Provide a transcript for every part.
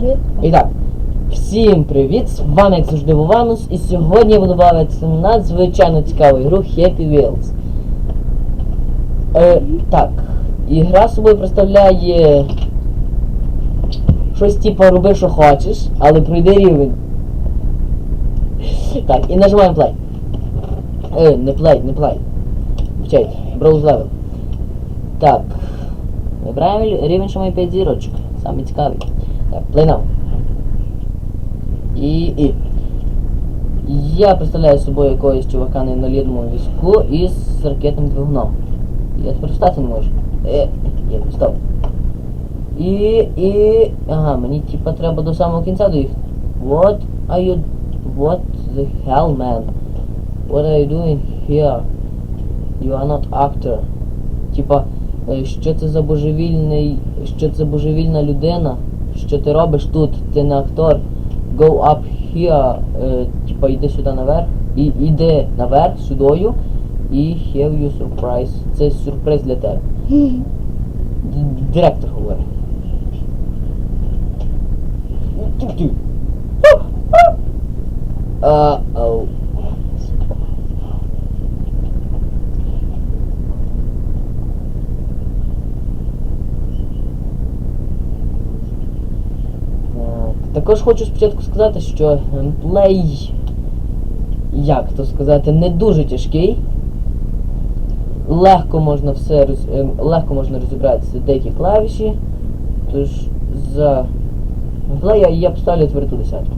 Три. І так, всім привіт! З вами як завжди Вованус, і сьогодні я буду бавитися надзвичайно цікаву ігру Happy Wheels. Е, так, ігра собою представляє щось типу роби, що хочеш, але пройди рівень. Так, і нажимаємо play. Е, не play, не play. Вчайте, browse level. Так. Вибираємо рівень, що має 5 зірочок. Саме цікавий. Так, now. І, і. Я представляю собою якогось чувака на інвалідному візку із ракетним двигуном. Я тепер встати не можу. Е, є, стоп. І, і... Ага, мені типа треба до самого кінця доїхати. What are you... What the hell, man? What are you doing here? You are not actor. Типа, е, що це за божевільний... Що це божевільна людина? Що ти робиш тут? Ти не актор. Go up here. Е, типа, йди сюди наверх. І іди наверх сюдою. І have you surprise. Це сюрприз для тебе. Директор говорить. А, ау. Так, Також хочу спочатку сказати, що геймплей, як то сказати, не дуже тяжкий. Легко можна все роз- ем, легко можна розібратися деякі клавіші. Тож за геймплей я, поставлю тверду десятку.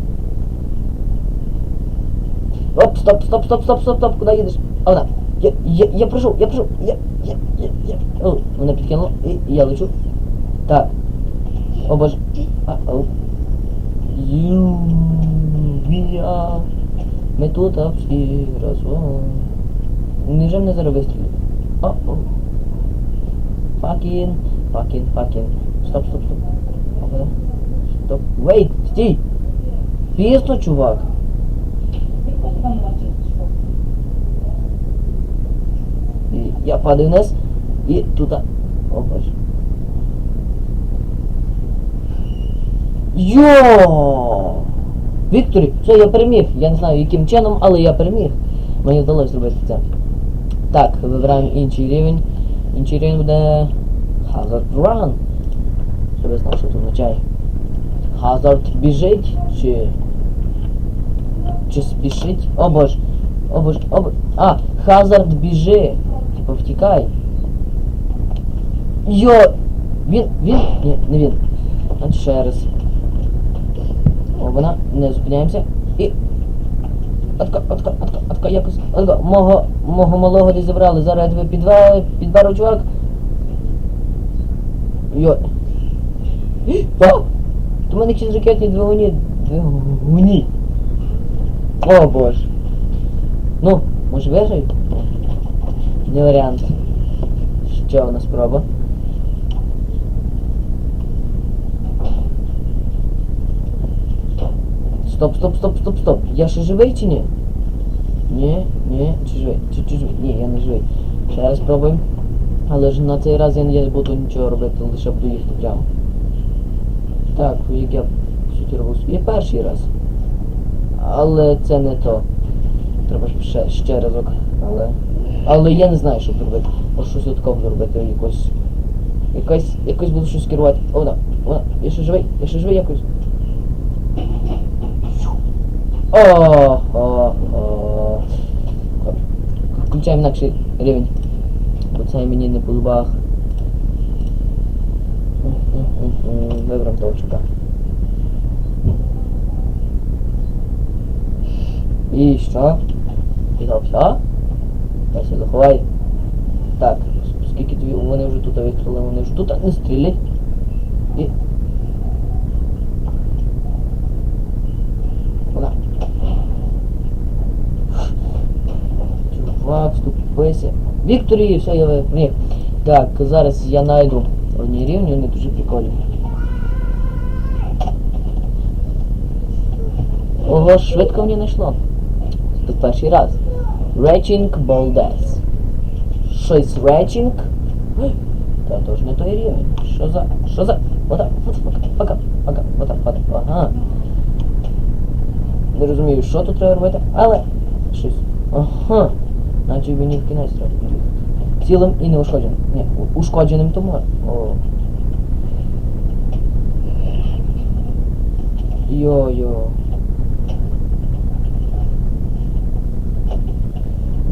Оп, стоп, стоп, стоп, стоп, стоп, стоп, куди їдеш? А. Я, я, я прийшов, я прийшов, я, я, я, я. О, мене підкинуло, і я лечу. Так. О боже. А, оу. Ювія. Ми тут а всі разом. Невже мене зараз вистрілять? О, о. Факін, факін, факін. Стоп, стоп, стоп. Опа. Стоп. Вейт, стій! Пізно, чувак. І я падаю вниз і тут. О Йо! Вікторі, все, я переміг. Я не знаю яким чином, але я переміг. Мені вдалося зробити це. Так, вибираємо інший рівень. Інший рівень буде Hazard Run. Щоб я знав, що це означає. Hazard біжить чи. Чи спішить? О боже. О боже, о боже. А, Hazard біжи. Типа втікай. Йо! Він, він? Ні, не він. Значить ще раз. Вона, не зупиняємося. І. Отка, отка, отка, отка, якось. Отка, мого, мого малого десь забрали. Зараз я тебе підва, підберу, чувак. Йо. В мене якісь ракетні двигуні. Двигуні. О боже. Ну, може вижив? Не варіант. Ще у нас спроба. Стоп, стоп, стоп, стоп, стоп. Я ще живий чи ні? Ні, ні, чи живий? Чи, чи живий? Ні, я не живий. Ще раз спробуємо. Але ж на цей раз я не буду нічого робити, лише буду їхати прямо. Так, як я робив. Я перший раз. Але це не то. Треба ж ще, ще разок. Але. Але я не знаю, що робити. Може щось такого зробити якось. Якось. Якось буду щось керувати. О, да. О. Я ще живий, я ще живий якось. О, о, о. Включаємо інакший рівень. Бо це не по зубах. Вибрав того чувака. І що? І то все? Я себе заховай. Так, скільки дві вони вже тут вистріли, вони вже тут не стрілять. І. Вона. Чувак, вступися. Вікторії, все, я випріг. Так, зараз я знайду одні рівні, вони дуже прикольні. Ого, швидко мені знайшло. Це перший раз. Речінг Болдес. Щось речінг. Та то ж не той рівень. Що за. Що за. Ота. Пока. Пока. Пока, отак, отак, ага. Не розумію, що тут треба робити, але щось. Ага. Наче мені в кінець треба під'їхати. Цілим і неушкодженим. Ні, ушкодженим то можна. Йо-йо.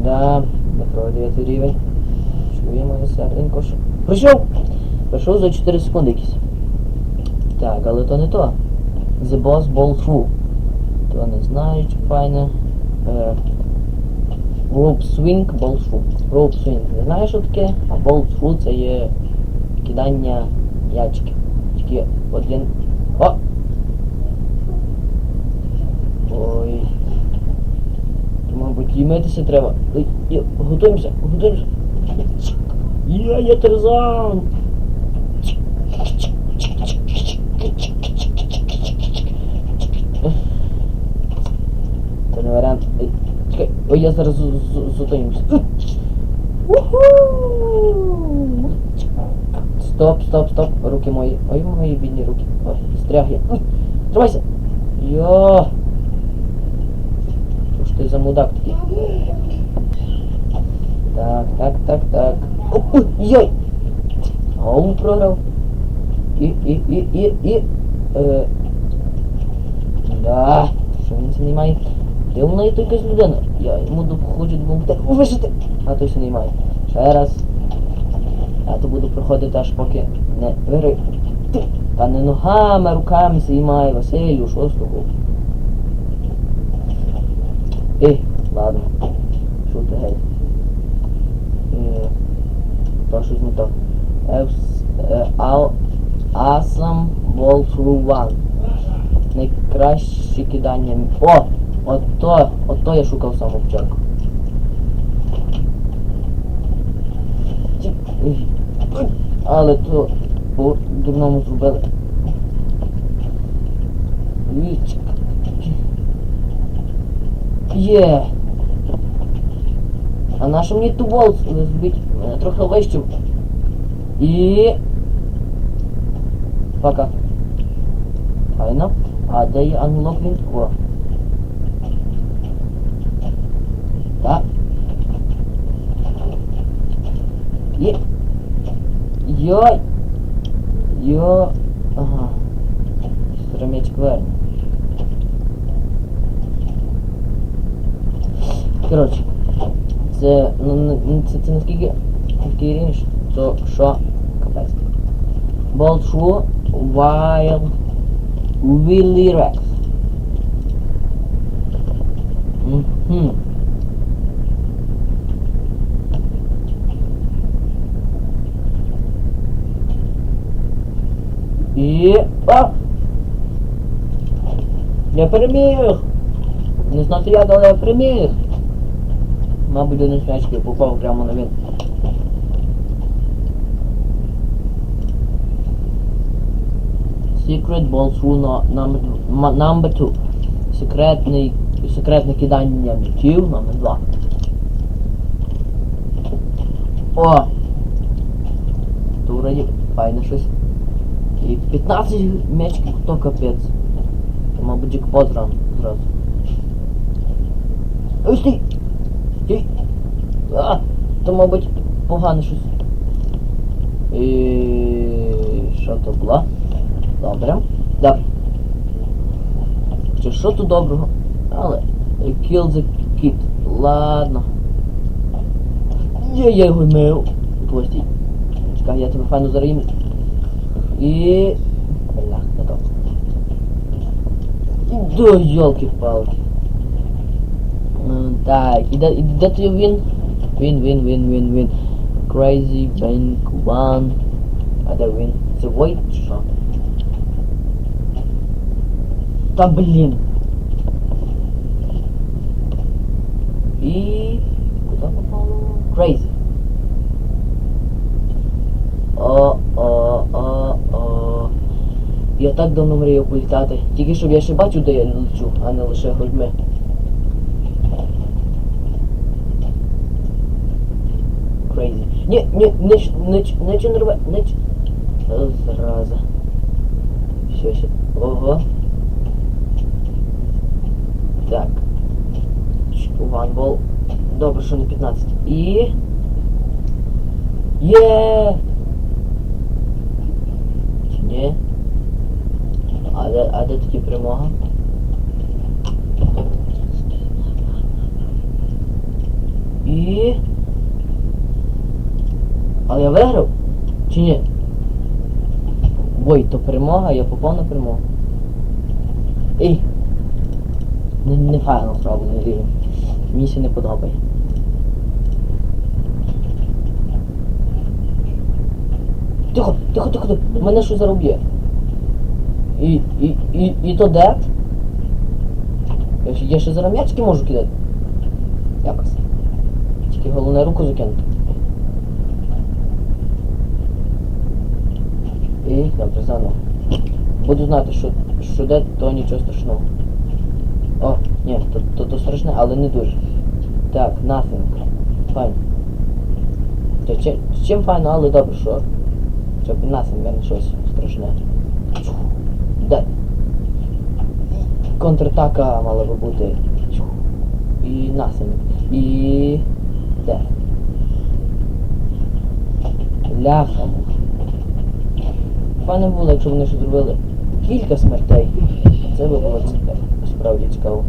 Да, Дмитро, 9 рівень. Чує моє серденько. Прийшов! Прийшов за 4 секунди якісь. Так, але то не то. The boss ball through. То не знаю, чи файне. Through. Rope swing. Не знаю, що таке, а through це є кидання ячки. Тільки один. О! Ой. То, мабуть, їмитися треба. Готуємося, готуємося. Я, я Тарзан! Це не варіант. Чекай, ой, я зараз з- з- затоюся. Уху! Стоп, стоп, стоп, руки мої. Ой, мої бідні руки. Стряг я. Тримайся! Йо! Що ж ти за мудак такий? Так, так, так, так. Йой! Оу, програв. І, і, і, і, і. Е, да, що він це не має? Де вона є то якась людина? Я йому хочу допомогти. Вижити! А той все не. Ще раз. Я то буду проходити аж поки не виграю. Та не ногами, руками має Василю, що з? Ей, ладно. Що ти гей? Е, То щось не то. Е. Awesome Ball Through One. Найкраще кидання. Ото! Ото я шукав ой, ой, Але то по дурному зробили. Вічик. Є. А на що мені ту бол збити? Трохи вищив. І... Пока. Файно. А де є unlock він? О. Так. Є. Йой. Йо. Ага. Стромечк верне. Коротше. Це, ну, це, це наскільки такий рівень, що, що капець. Through while Willy Rex. Мгм. І... А! Я переміг! Не знати як, але я переміг! Мабуть, один з м'ячків попав прямо на він. Secret ball through no, number, м- number two. Секретний, секретне кидання м'ячів номер два. О! То вроді файне щось. І 15 м'ячків, то капець. То, мабуть, джекпот зразу. Ой, стій! Стій! А, то, мабуть, погане щось. І що то було? Добре. Добре. Чи що тут доброго? Але. Kill the kid. Ладно. Є, я його мив. Постій. Чекай, я тебе файно зарим. І... Бля, не то. До йолки-палки. Ну, Так, і де, і де ти він? Він, він, він, він, він. Crazy Bank One. А де він? Це Void чи що? Та блін. І... Куди попало? Crazy. О, о, о, о. Я так давно мріяв політати. Тільки щоб я ще бачу, де я лечу, а не лише грудьми. Crazy. Ні, ні, не, ч- не, ч- не, рве, не, ч- О, зараза. Все. Ого. Так. Ball. Добре, що не 15. І. Є! Чи ні? А де, а де тоді перемога? І. Але я виграв? Чи ні? Ой, то перемога, я попав на перемогу. Ей! Не, не файно зроблений рівень. Мені ще не подобає. Тихо, тихо, тихо, тихо. Мене щось зароб'є. І, і, і, і то дед? Я, ще- я зараз м'ячки можу кидати. Якось. Тільки головне руку закинути. І добре, заново. Буду знати, що, що де, то нічого страшного. О, ні, то, то, то страшне, але не дуже. Так, nothing. Файн. Чим, чим файно, але добре, що. Щоб nothing, а не щось страшне. Де? Контратака мала би бути. І nothing. І... Де? Ляха. Файно було, якщо вони ще зробили кілька смертей. Це би було. Справді цікаво.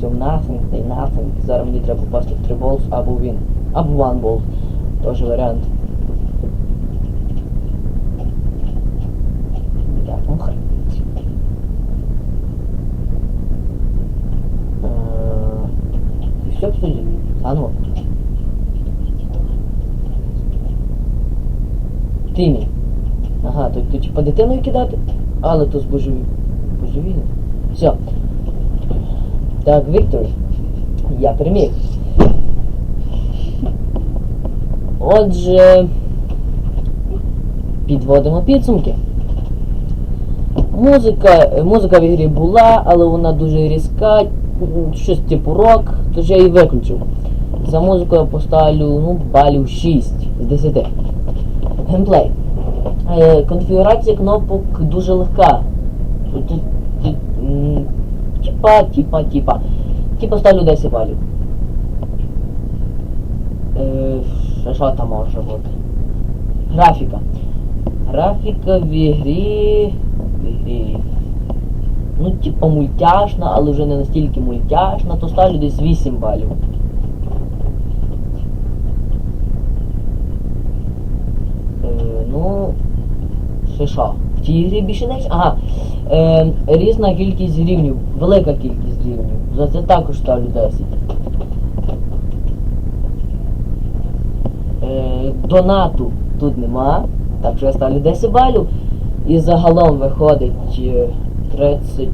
Все, nothing, й nothing. Зараз мені треба попасти в 3 balls або він. Або one ball. Тоже варіант. Так, ну хай. Е, І все тоді. Заново. Тимі. Ага, то, то типа дитиною кидати? Але то з божеві... божевільне. Все. Так, Віктор. Я переміг. Отже, підводимо підсумки. Музика, музика в ігрі була, але вона дуже різка, щось типу рок, тож я її виключив. За музику я поставлю ну, балів 6 з 10. Геймплей. Е, конфігурація кнопок дуже легка. Тут, тут, тут, м, Типа, типа, типа. Типа ставлю 10 балів. Е, що- там може бути? Графіка. Графіка в ігрі. В ігрі. Ну, типа мультяшна, але вже не настільки мультяшна, то ставлю десь 8 балів. Ну. Ще що? В цій грі більше не. Ага. Е, різна кількість рівнів, велика кількість рівнів. За це також ставлю 10. Е, донату тут нема, так що я ставлю 10 балів. І загалом виходить е, 30.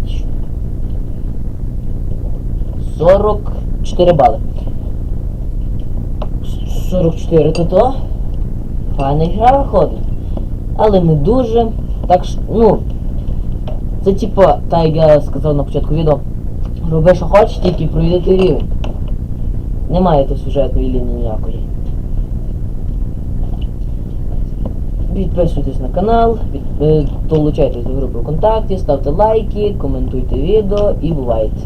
44 бали. 44 то то. Файна гра виходить. Але не дуже. Так що, ну. Це типа, так як я сказав на початку відео, роби що хочеш, тільки пройдете рівень. Немає тут сюжетної лінії ніякої. Підписуйтесь на канал, е, долучайтесь до групи ВКонтакті, ставте лайки, коментуйте відео і бувайте.